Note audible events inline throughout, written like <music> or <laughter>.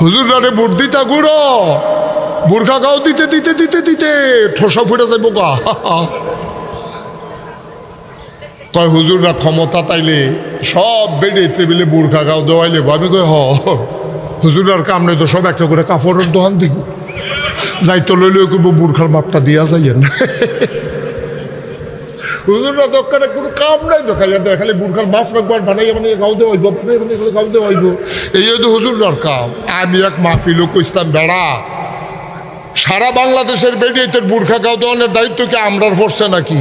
হুজুর রারে বুট দিতা গুড়ো। বুর্খা গাও দিতে দিতে দিতে দিতে। ঠোসা ফুটে যাইব গা কয়, হুজুররা ক্ষমতা তাইলে সব বেডে টেবিলে বুর্খা গাও দেওয়াইলে আমি কই, হ হুজুরার কামনে তো সব একটা করে কাপড়ের দোকান দিব। যাইতো লইলে বুর্খার মাপটা দিয়া যাইয়েন। <laughs> হুজুররা দোকানে কোনো কাম নাই খালি দেয় খালি বুর্খার মাছ একবার বানাই মানে গাউতে হইব, বানাইয়া বানাইয়া গাও হইব। এই তো হুজুররার কাম। আমি এক মাহফিলও কইসলাম, বেড়া সারা বাংলাদেশের বেরিয়েতে বুর্খা দেওয়ানোর দায়িত্ব কি আমরার পড়ছে নাকি?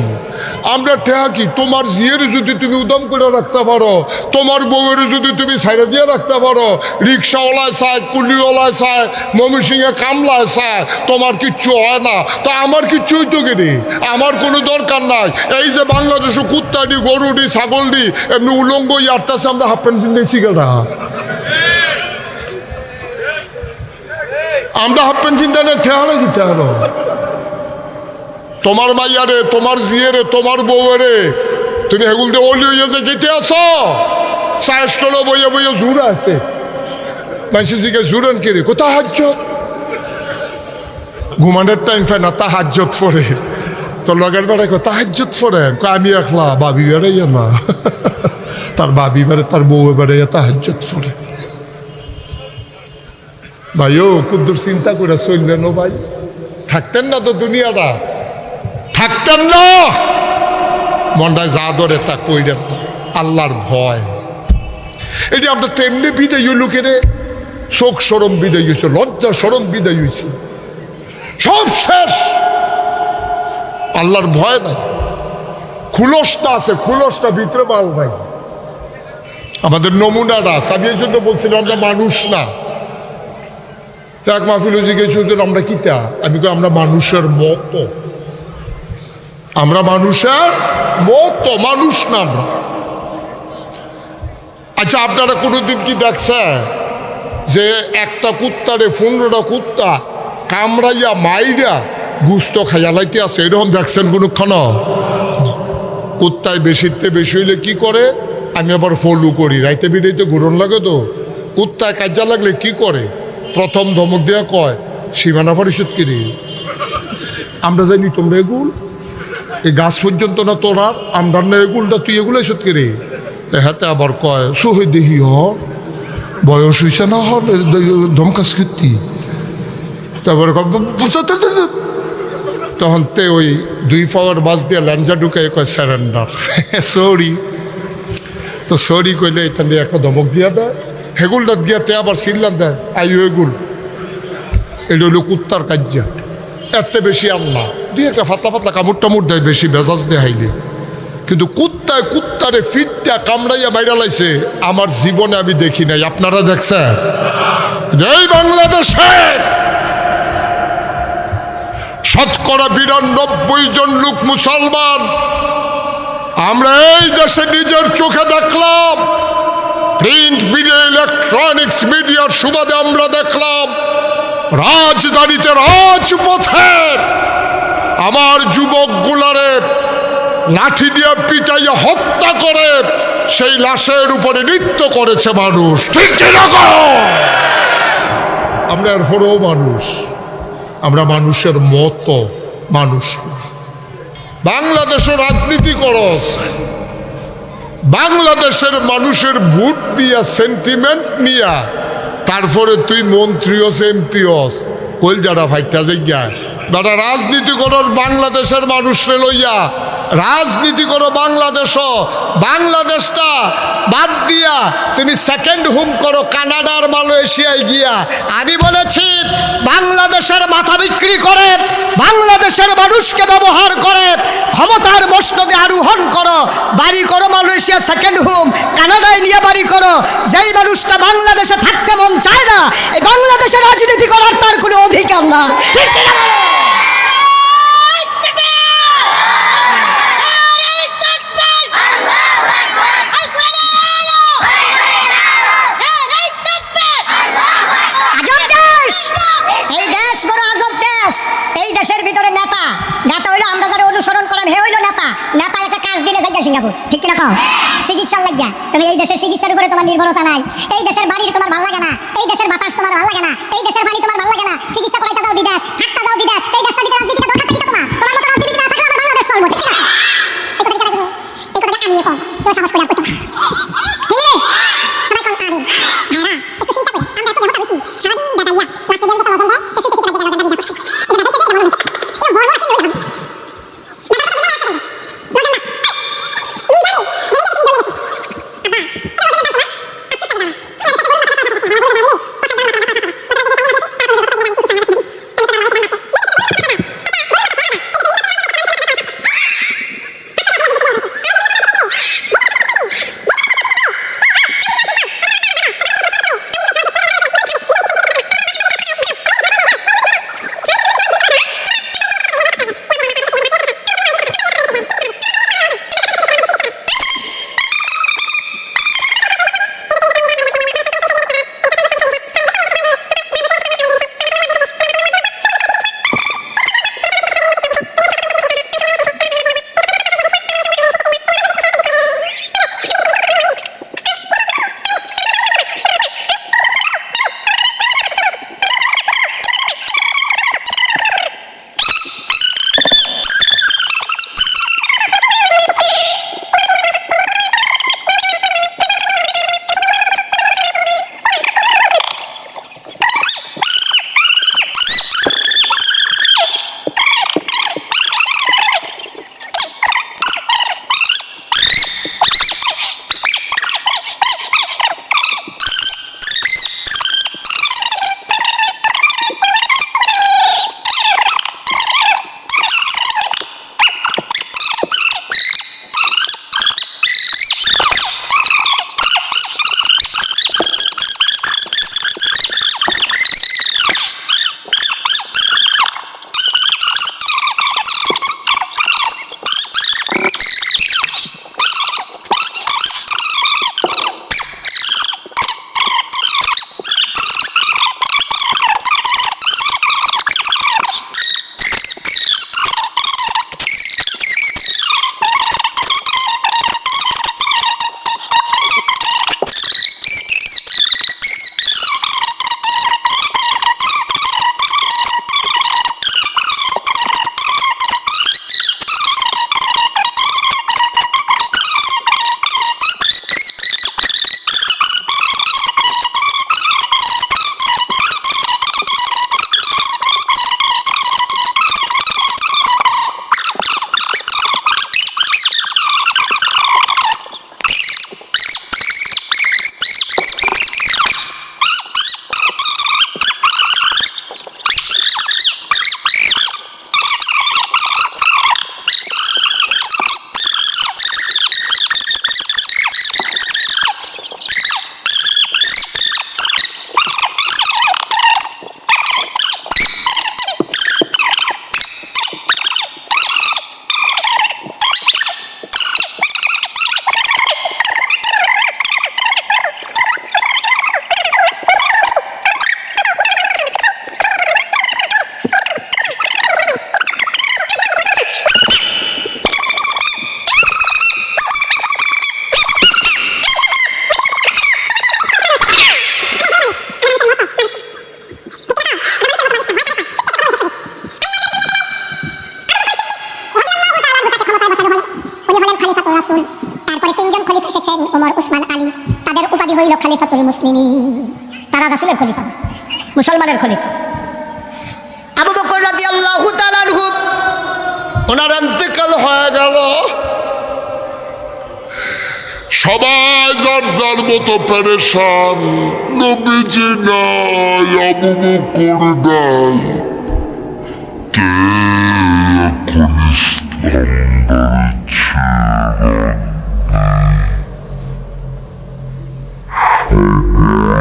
আমরা ঠেহা কি? তোমার জিয়ের যদি তুমি উদম করে রাখতে পারো, তোমার বউয়ের যদি তুমি সাইডে দিয়ে রাখতে পারো, রিক্সাওয়ালায় চায়, কুলিওয়ালায় চায়, ময়মনসিংহে কামলায় চায়, তোমার কিচ্ছু হয় না। তো আমার কিচ্ছু হইতো কিনি আমার কোনো দরকার নাই। এই যে বাংলাদেশে কুত্তাডি, গরুডি, ছাগলডি, এমনি উলঙ্গ ইয়ারতাছে আমরা হাফ প্যান্ট কিনেছি কেনা আমরা হাফ প্যান্ট কিনতে ঠেহালে দিতে হলো তোমার মাইয়ারে তোমার জিয়েরে তোমার বউয়েরে তুমি হেগুল দিয়ে অলি হইয়া যে গেতে আসো। চাষ টলো বইয়া বইয়া জুড়ে আছে। মাইসি জিকে জুড়েন কিরে কোথা হাজ্জত ঘুমানোর টাইম পায় না, তা হাজ্জত পড়ে। তো লগের বেড়ায় কোথা হাজ্জত পড়েন আমি একলা, বাবি বেড়াইয়া না। তার বাবি বেড়ে তার বউ বেড়াইয়া তা হাজ্জত পড়ে। ভাই, ও কুদ্দুর চিন্তা করে চললেন ও ভাই। থাকতেন না তো দুনিয়াটা। থাকতেন না। মনটায় যা ধরে তা কইলেন আল্লাহর ভয়। এটি আমরা তেমনি বিদায় লোকেরে শোক সরম বিদায় হয়েছে, লজ্জা সরম বিদায় হয়েছে। সব শেষ। আল্লাহর ভয় নাই। খুলসটা আছে, খুলসটা ভিতরে মাল নাই। আমাদের নমুনাটা, সাবিয়ের জন্য বলছিলাম আমরা মানুষ না। এক মাহফিল জিজ্ঞেস আমরা কিতা আমি কই, আমরা মানুষের মতো। আমরা মানুষের মতো, মানুষ না আমরা। আচ্ছা আপনারা কোনোদিন কি দেখছেন যে একটা কুত্তারে পনেরোটা কুত্তা কামড়াইয়া, মাইরা গুস্ত খাইয়া লাইতে আছে? এরকম দেখছেন কোনোক্ষণ? কুত্তায় বেশিতে বেশি হইলে কি করে? আমি আবার ফলু করি। রাইতে বিরাইতে ঘুরন লাগে তো। কুত্তায় কাজা লাগলে কি করে? প্রথম ধমক দেওয়া কয়, সীমানা পরিশোধ কিরি। আমরা জানি তোমরা এগুল এই গাছ পর্যন্ত না তোরার আমরা না এগুলটা তুই এগুলো কিরি। তো হাতে আবার কয় সুহে দেহি হ। বয়স হইছে না হর ধমকাস কীর্তি। তারপরে তখন তে ওই দুই পাওয়ার বাস দিয়ে ল্যাঞ্জা ঢুকাই কয় স্যারেন্ডার সরি <laughs> তো সরি কইলে এখান একটা ধমক দিয়া দেয়। হেগুলটা দিয়া তে আবার সিল্লান দেয় আইও এগুল এটা হলো কুত্তার কাজ্যা এত বেশি না দুই একটা ফাতলা ফাতলা কামড় টামড় দেয়, বেশি বেজাজ দেখাইলে। কিন্তু কুত্তায় কুত্তারে ফিটটা কামড়াইয়া বাইরা লাইছে, আমার জীবনে আমি দেখি নাই। আপনারা দেখছেন? এই বাংলাদেশের শতকরা বিরানব্বই জন লোক মুসলমান। আমরা এই দেশে নিজের চোখে দেখলাম। প্রিন্ট মিডিয়া ইলেকট্রনিক্স মিডিয়ার সুবাদে আমরা দেখলাম, রাজধানীতে রাজপথের আমার যুবকগুলারে লাঠি দিয়ে পিটাইয়া হত্যা করে সেই লাশের উপরে নৃত্য করেছে মানুষ ঠিক? আমরা এর হরেও মানুষ আমরা মানুষের মতো মানুষ না। বাংলাদেশে রাজনীতি করস বাংলাদেশের মানুষের ভোট দিয়া সেন্টিমেন্ট নিয়া, তারপরে তুই মন্ত্রী হস এমপি হস। কইল, যারা ভাইটা জিজ্ঞা দাদা রাজনীতি করার বাংলাদেশের মানুষরে লইয়া রাজনীতি করো বাংলাদেশ বাংলাদেশটা বাদ দিয়া তুমি সেকেন্ড হোম করো কানাডার মালয়েশিয়ায় গিয়া। আমি বলেছি, বাংলাদেশের মাথা বিক্রি করে, বাংলাদেশের মানুষকে ব্যবহার করে, ক্ষমতার মসনদে আরোহণ করো, বাড়ি করো মালয়েশিয়া সেকেন্ড হোম, কানাডায় নিয়ে বাড়ি করো। যেই মানুষটা বাংলাদেশে থাকতে মন চায় না, এই বাংলাদেশে রাজনীতি করার তার কোনো অধিকার না ঠিক কিনা যাব ঠিক কিনা কও? চিকিৎসার লাগিয়া তুমি এই দেশের চিকিৎসার উপরে তোমার নির্ভরতা নাই। এই দেশের বাড়ির তোমার ভালো লাগে না, এই দেশের বাতাস তোমার ভালো লাগে না, এই দেশের পানি তোমার ভালো লাগে না, চিকিৎসা করাইতে দাও বিদেশ। আলী তাদের উপাধি হইল খালিফাতুল মুসলিম তারা রাসুলের খলিফা, মুসলমানের খলিফা। আবু বকর রাদি আল্লাহ ওনার অন্তকাল হয়ে গেল। সবাই যার যার মতো পেরেশান, নবীজি নাই, আবু বকর নাই। কে এখন ইসলাম Yeah.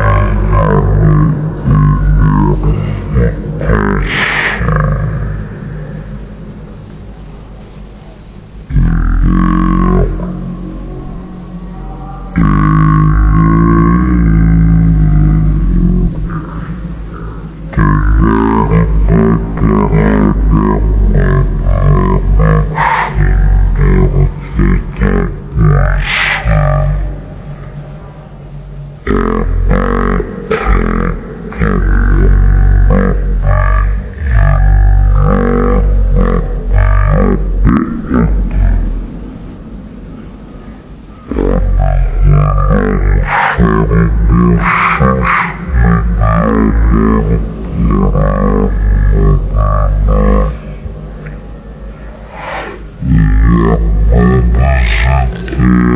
Mm-hmm.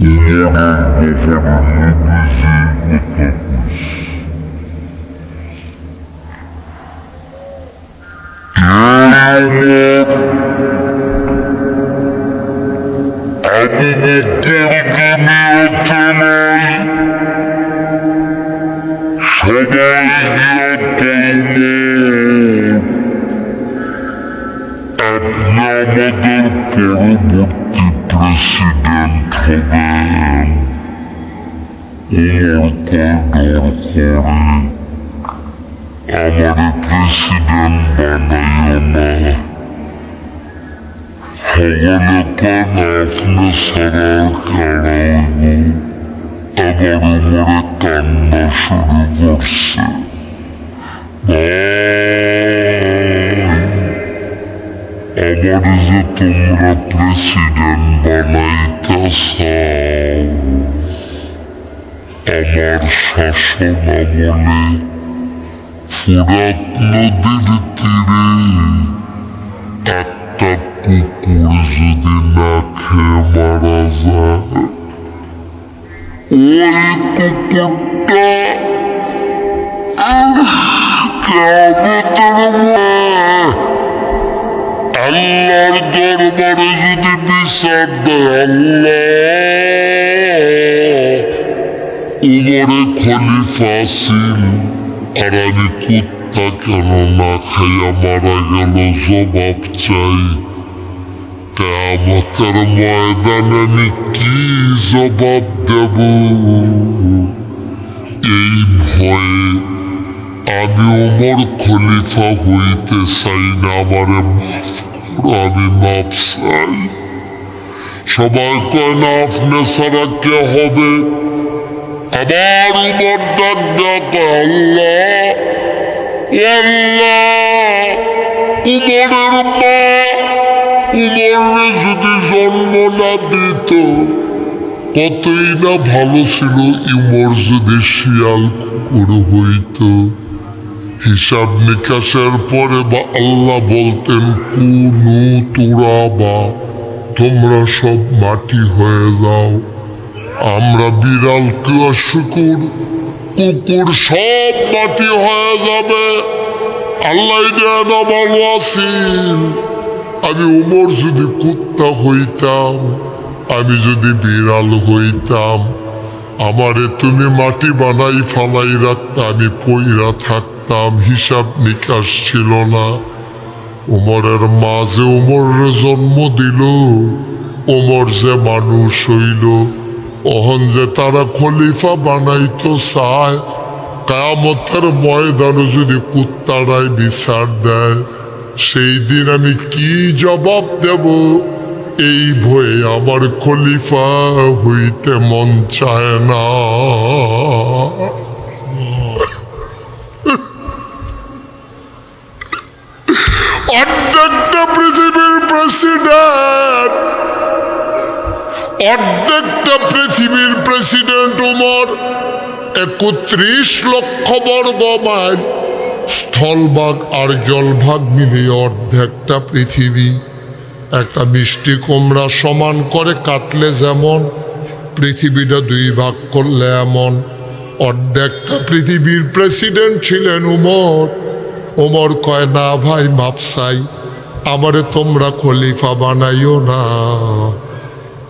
আমাদের পরবর্তী প্রেসিডেন্ট হবেন ওমর কয় ডর করে আমারে প্রেসিডেন্ট বানাইও Command Overtime recording Amadet Residen Banayana Havaletan Afne Sarar Karaygu Ebar Umaretan Naşuru Görse Daha আমার যে তোমরা প্রেসিডেন্ট বানাইতেছ, আমার শাসন আমলে ফুরাত নদীর তীরে একটা কুকুর যদি না খেয়ে মারা যায়, ওই কুকুরটা কেমতের আল্লাহর দরবারে যদি বিচার দেয় আল্লাহ। উমরে খলিফা আর আমি কুত্তা কেন না খাইয়া মারা গেল, জবাব চাই। কেমতের ময়দানে আমি কি জবাব দেব? এই ভয়ে আমি ওমর খলিফা হইতে চাই না, আমারে মাফ আমি মাপ সবাই কয় কে হবে? আবার উমর ডাক ডাক আল্লাহ উমরে যদি জন্ম না দিত, কতই না ভালো ছিল ইমর যদি শিয়াল কুকুর হইতো। হিসাব নিকাশের পরে বা আল্লাহ বলতেন, কুনু তোরা বা তোমরা সব মাটি হয়ে যাও। আমরা বিড়াল কুয়া শুকুর, কুকুর সব মাটি হয়ে যাবে। আল্লাহ আমি উমর যদি কুত্তা হইতাম, আমি যদি বিড়াল হইতাম, আমারে তুমি মাটি বানাই ফালাই রাখতে আমি পইরা থাকতাম। হিসাব নিকাশ ছিল না। উমরের মাঝে উমরের জন্ম দিল। ওমর যে মানুষ হইল, অহন যে তারা খলিফা বানাইতো চায় কামতের ময়দানে যদি কুত্তারাই বিচার দেয়, সেই দিন আমি কি জবাব দেব? এই ভয়ে আমার খলিফা হইতে মন চায় না। অর্ধেকটা পৃথিবীর প্রেসিডেন্ট অর্ধেকটা পৃথিবীর প্রেসিডেন্ট উমর। একত্রিশ লক্ষ বর্গ মাইল। স্থলভাগ আর জলভাগ মিলিয়ে অর্ধেকটা পৃথিবী। একটা মিষ্টি কুমড়া সমান করে কাটলে যেমন, পৃথিবীটা দুই ভাগ করলে এমন। অর্ধেকটা পৃথিবীর প্রেসিডেন্ট ছিলেন উমর। ওমর কয়, না ভাই মাপসাই আমারে তোমরা খলিফা বানাইও না।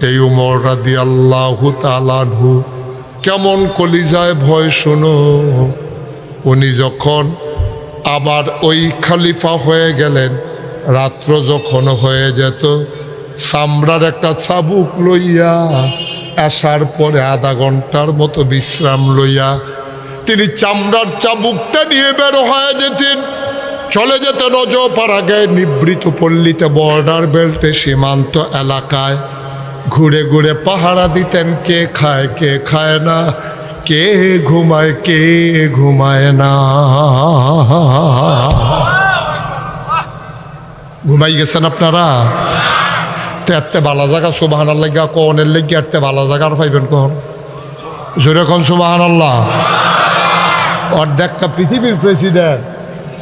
এই উমর রাদি আল্লাহ তালানহু কেমন কলিজায় ভয় শোনো। উনি যখন আবার ওই খলিফা হয়ে গেলেন, রাত্র যখন হয়ে যেত সামরার একটা চাবুক লইয়া আসার পরে আধা ঘণ্টার মতো বিশ্রাম লইয়া তিনি চামড়ার চাবুকটা নিয়ে বের হয়ে যেতেন। চলে যেতেন অজপাড়াগায় নিবৃত পল্লীতে বর্ডার বেল্টে সীমান্ত এলাকায়। ঘুরে ঘুরে পাহারা দিতেন, কে খায় কে খায় না, কে ঘুমায় কে ঘুমায় না। ঘুমাই গেছেন আপনারা? তো এতে ভালো জায়গা সুবাহানার লাগিয়া কনের লেগে এতে ভালো জায়গার পাইবেন কখন? জোরে কন সুবাহান আল্লাহ অর্ধেকটা পৃথিবীর প্রেসিডেন্ট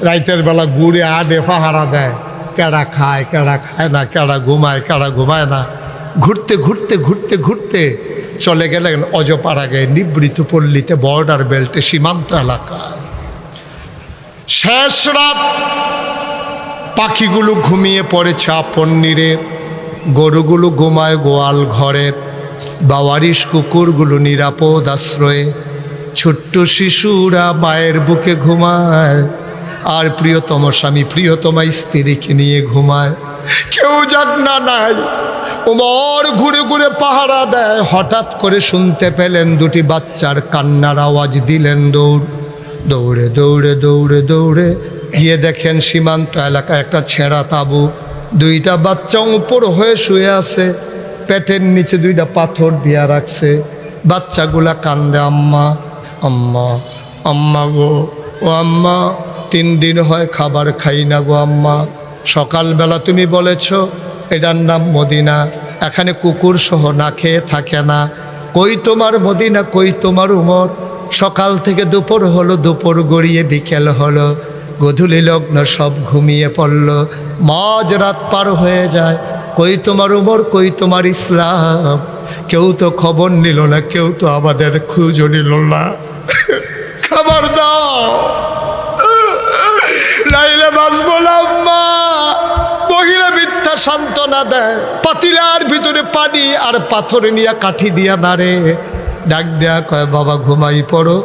রাইতের বেলা ঘুরে আডে পাহারা দেয়। কেডা খায় কেডা খায় না, কেডা ঘুমায় কেডা ঘুমায় না। ঘুরতে ঘুরতে ঘুরতে ঘুরতে চলে গেলেন অজপাড়াগে নিবৃত পল্লীতে বর্ডার বেল্টে সীমান্ত এলাকায়। শেষ রাত পাখিগুলো ঘুমিয়ে পড়েছে আপন নিরে। গরুগুলো ঘুমায় গোয়াল ঘরে। বাওয়ারিশ কুকুরগুলো নিরাপদ আশ্রয়ে। ছোট্ট শিশুরা মায়ের বুকে ঘুমায়, আর প্রিয়তম স্বামী প্রিয়তমা স্ত্রীকে নিয়ে ঘুমায়। কেউ যাক না নাই। ওমর ঘুরে ঘুরে পাহারা দেয়। হঠাৎ করে শুনতে পেলেন দুটি বাচ্চার কান্নার আওয়াজ দিলেন দৌড়। দৌড়ে দৌড়ে দৌড়ে দৌড়ে গিয়ে দেখেন সীমান্ত এলাকা একটা ছেঁড়া তাবু। দুইটা বাচ্চা উপর হয়ে শুয়ে আছে। পেটের নিচে দুইটা পাথর দিয়া রাখছে। বাচ্চাগুলা কান্দে, আম্মা আম্মা আম্মা গো, ও আম্মা, তিন দিন হয় খাবার খাই না গো আম্মা। সকালবেলা তুমি বলেছ, এটার নাম মদিনা। এখানে কুকুর সহ না খেয়ে থাকে না। কই তোমার মদিনা, কই তোমার উমর? সকাল থেকে দুপুর হলো, দুপুর গড়িয়ে বিকেল হলো। গধূলি লগ্ন সব ঘুমিয়ে পড়ল। মাঝ রাত পার হয়ে যায়। কই তোমার উমর, কই তোমার ইসলাম? কেউ তো খবর নিল না, কেউ তো আমাদের খুঁজও নিল না। খাবার দাও। নাইলে বাঁচবো না, আম্মা। মহিলা মিথ্যা সান্ত্বনা দেয়। পাতিলার ভিতরে পানি আর পাথর নিয়ে কাঠি দিয়া নাড়ে। ডাক দেয়া কয়, বাবা, ঘুমাই পড়ো।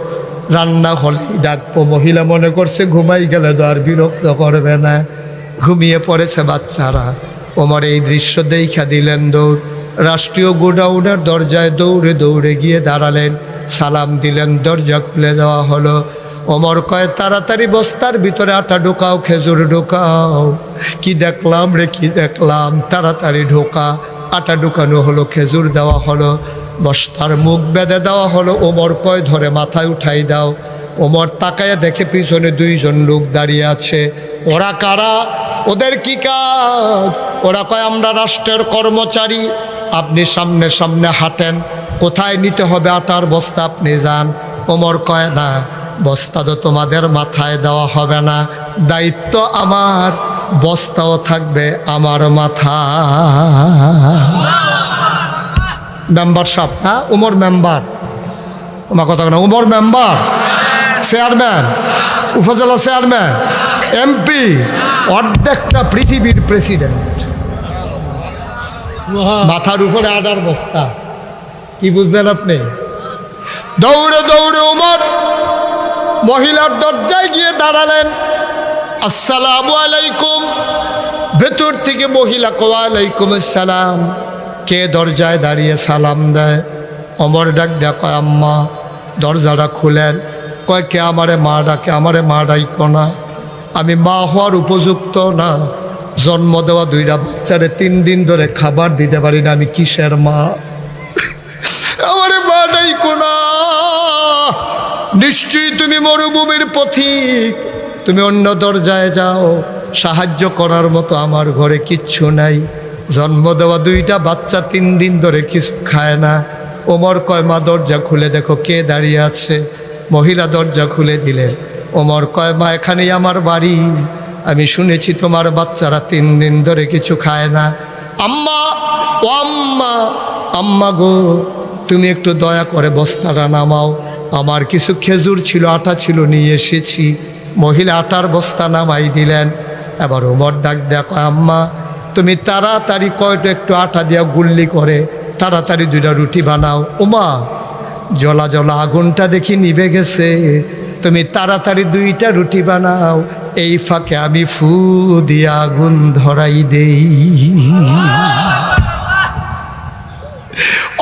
রান্না হলেই ডাকবো। মহিলা মনে করছে ঘুমাই গেলে তো আর বিরক্ত করবে না। ঘুমিয়ে পড়েছে বাচ্চারা। ওমর এই দৃশ্য দেখা দিলেন দৌড়। রাষ্ট্রীয় গোডাউনের দরজায় দৌড়ে দৌড়ে গিয়ে দাঁড়ালেন। সালাম দিলেন, দরজা খুলে দেওয়া হলো। ওমর কয়, তাড়াতাড়ি বস্তার ভিতরে আটা ঢোকাও, খেজুর ঢোকাও। কি দেখলাম রে, কি দেখলাম? তাড়াতাড়ি ঢোকা। আটা ঢুকানো হলো, খেজুর দেওয়া হলো, বস্তার মুখ বেঁধে দেওয়া হলো। ওমর কয়, ধরে মাথায় উঠাই দাও। ওমর তাকায় দেখে পিছনে দুইজন লোক দাঁড়িয়ে আছে। ওরা কারা? ওদের কি কাজ? ওরা কয়, আমরা রাষ্ট্রের কর্মচারী। আপনি সামনে সামনে হাঁটেন। কোথায় নিতে হবে আটার বস্তা আপনি যান ওমর কয়, না, বস্তা তো তোমাদের মাথায় দেওয়া হবে না। দায়িত্ব আমার, বস্তাও থাকবে আমার মাথা মেম্বার সাহেব হ্যাঁ? উমর মেম্বার। আমার কথা না উমর মেম্বার, চেয়ারম্যান, উপজেলা চেয়ারম্যান, এমপি, অর্ধেকটা পৃথিবীর প্রেসিডেন্ট। মাথার উপরে আডার বস্তা। কি বুঝবেন আপনি? দৌড়ে দৌড়ে উমর মহিলার দরজায় গিয়ে দাঁড়ালেন। আসসালাম আলাইকুম। ভেতর থেকে মহিলা কোয়ালাইকুম আসসালাম। কে দরজায় দাঁড়িয়ে সালাম দেয়? অমর ডাক দেয়, কয়, আম্মা, দরজাটা খুলেন। কয়, কে আমারে মা ডাকে? আমারে মা ডাইকো না। আমি মা হওয়ার উপযুক্ত না। জন্ম দেওয়া দুইটা বাচ্চারে তিন দিন ধরে খাবার দিতে পারি না। আমি কিসের মা? নিশ্চয়ই তুমি মরুভূমির পথিক তুমি অন্য দরজায় যাও, সাহায্য করার মতো আমার ঘরে কিচ্ছু নাই। জন্ম দেওয়া দুইটা বাচ্চা তিন দিন ধরে কিছু খায় না। ওমর কয়, মা, দরজা খুলে দেখো কে দাঁড়িয়ে আছে। মহিলা দরজা খুলে দিলেন, ওমর কয়, মা, এখানেই আমার বাড়ি। আমি শুনেছি তোমার বাচ্চারা তিন দিন ধরে কিছু খায় না। আম্মা, ও আম্মা আম্মা গো, তুমি একটু দয়া করে বস্তাটা নামাও। আমার কিছু খেজুর ছিল, আটা ছিল, নিয়ে এসেছি। মহিলা আটার বস্তা নামাই দিলেন। এবার ওমর ডাক, দেখো আম্মা, তুমি তাড়াতাড়ি কয়টা একটু আটা দিয়া গুল্লি করে, তাড়াতাড়ি দুইটা রুটি বানাও। ওমা জলা জলা আগুনটা দেখি নিবে গেছে। তুমি তাড়াতাড়ি দুইটা রুটি বানাও, এই ফাঁকে আমি ফু দিয়ে আগুন ধরাই দেই।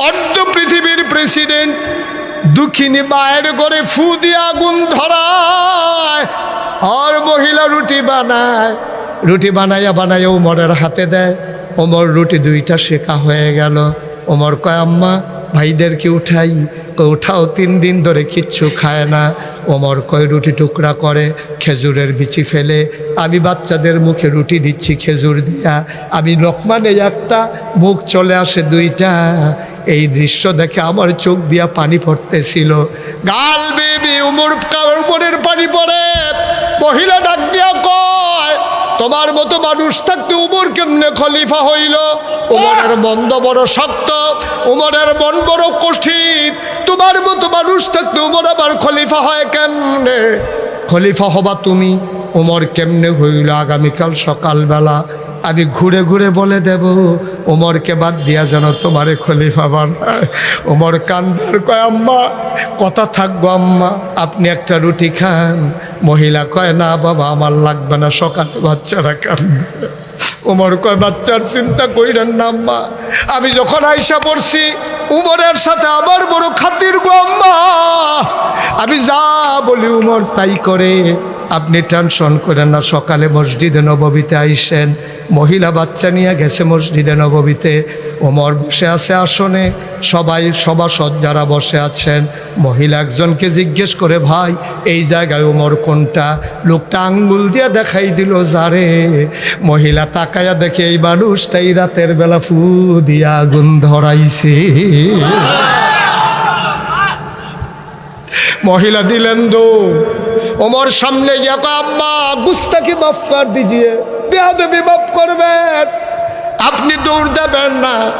অর্ধ পৃথিবীর প্রেসিডেন্ট দুঃখিনী মায়ের ঘরে ফু দিয়ে আগুন ধরায়, আর মহিলা রুটি বানায়। রুটি বানাইয়া বানাইয়া ওমরের হাতে দেয়। ওমর রুটি দুইটা শেখা হয়ে গেল। ওমর কয়, আম্মা, ভাইদেরকে উঠাই। উঠাও, তিন দিন ধরে কিচ্ছু খায় না। ওমর কয়, রুটি টুকরা করে, খেজুরের বিচি ফেলে। আমি বাচ্চাদের মুখে রুটি দিচ্ছি খেজুর দিয়া। আমি লোকমানে একটা মুখ চলে আসে দুইটা। এই দৃশ্য দেখে আমার চোখ দিয়া পানি পড়তেছিল। গাল বেবি উমর উমরের পানি পড়ে। মহিলা ডাক দিয়া কয়, তোমার মতো মানুষ থাকতে উমর কেমনে খলিফা হইল? উমরের মন্দ বড় শক্ত, উমরের মন বড় কঠিন। তোমার মতো মানুষ থাকতে উমর আবার খলিফা হয় কেমনে? খলিফা হবা তুমি, উমর কেমনে হইল আগামীকাল সকালবেলা? আমি ঘুরে ঘুরে বলে দেব ওমরকে বাদ দিয়া যেন তোমারে খলিফা বানায়। ওমর কান্দার, কয়, আম্মা, কথা থাকব আম্মা, আপনি একটা রুটি খান। মহিলা কয়, না বাবা, আমার লাগবে না, সকালে বাচ্চারা কানবে ওমর কয়, বাচ্চার চিন্তা কইরেন না আম্মা, আমি যখন আইসা পড়ছি, উমরের সাথে আমার বড় খাতির গো আম্মা। আমি যা বলি উমর তাই করে আপনি টেনশন করেন না, সকালে মসজিদে নববীতে আইসেন, মহিলা বাচ্চা নিয়ে গেছে মসজিদে নববীতে, ওমর বসে আছে আসনে, সবাই সভাসদ যারা বসে আছেন, মহিলা একজনকে জিজ্ঞেস করে, ভাই, এই জায়গায় ওমর কোনটা? লোকটা আঙ্গুল দিয়ে দেখাই দিল, যারে। মহিলা তাকায়া দেখে, এই মানুষটাই রাতের বেলা ফু দিয়া আগুন ধরাইছে। মহিলা দিলেন দো ওমর সামনে আম্মা গুস্তাকে মাফ কর দিজিয়ে বেহাদবি মাফ করবেন। আপনি দৌড় দেবেন না।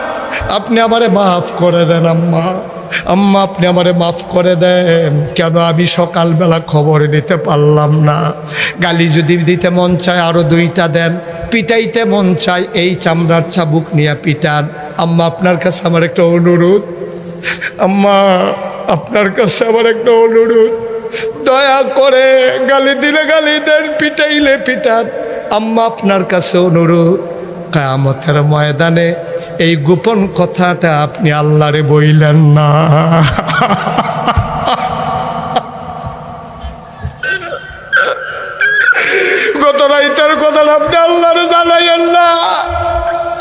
আপনি আমারে মাফ করে দেন, আম্মা। আম্মা, আপনি আমারে মাফ করে দেন। কেন আমি সকালবেলা খবর নিতে পারলাম না। গালি যদি দিতে মন চায় আরও দুইটা দেন। পিটাইতে মন চায়, এই চামড়ার চাবুক নিয়ে পিটান। আম্মা, আপনার কাছে আমার একটা অনুরোধ। আম্মা, আপনার কাছে আমার একটা অনুরোধ। দয়া করে গালি দিলে গালি দেন, পিটাইলে পিটান। আম্মা আপনার কাছে অনুরোধ, কায়ামতের ময়দানে এই গোপন কথাটা আপনি আল্লাহরে বইলেন না। গত রাইতের কথাটা আপনি আল্লাহরে জানাইয়েন না।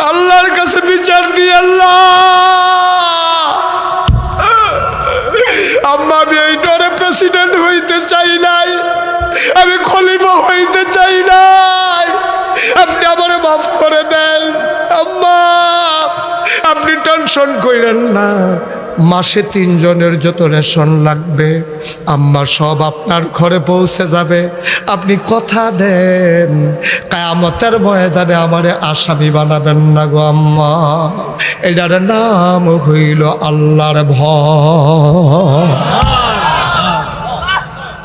আল্লাহর কাছে বিচার দিয়ে আল্লাহ টেনশন কইলেন না। মাসে তিনজনের যত রেশন লাগবে আম্মা সব আপনার ঘরে পৌঁছে যাবে। আপনি কথা দেন, কায়ামতের ময়দানে আমারে আসামি বানাবেন না গো আম্মা। এটার নাম হইল আল্লাহর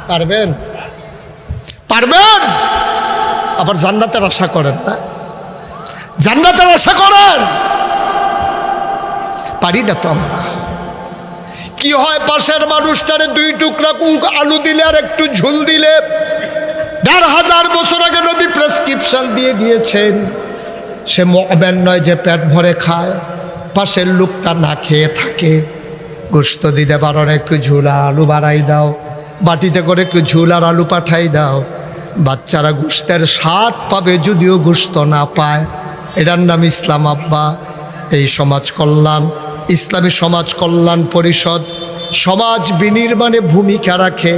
পারবেন? পারবেন? আবার জান্নাতের আশা করেন না? জান্নাতের আশা করেন? পারি না তো আমরা। কি হয় পাশের মানুষটারে দুই টুকরা কুক আলু দিলে আর একটু ঝুল দিলে? দেড় হাজার বছর আগে নবী প্রেসক্রিপশন দিয়ে দিয়েছেন। সে মবেন নয় যে পেট ভরে খায়, পাশের লোকটা না খেয়ে থাকে। গোস্ত দিতে পারো একটু ঝুল আর আলু বাড়াই দাও। বাটিতে করে একটু ঝুল আর আলু পাঠাই দাও। বাচ্চারা গোস্তের স্বাদ পাবে যদিও গোস্ত না পায়। এটার নাম ইসলাম আব্বা। এই সমাজ কল্যাণ। ইসলামী সমাজ কল্যাণ পরিষদ সমাজ বিনির্মাণে ভূমিকা রাখে।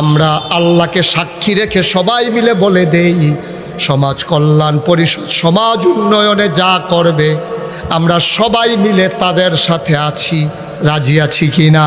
আমরা আল্লাহকে সাক্ষী রেখে সবাই মিলে বলে দেই, সমাজ কল্যাণ পরিষদ সমাজ উন্নয়নে যা করবে, আমরা সবাই মিলে তাদের সাথে আছি। রাজি আছি কি না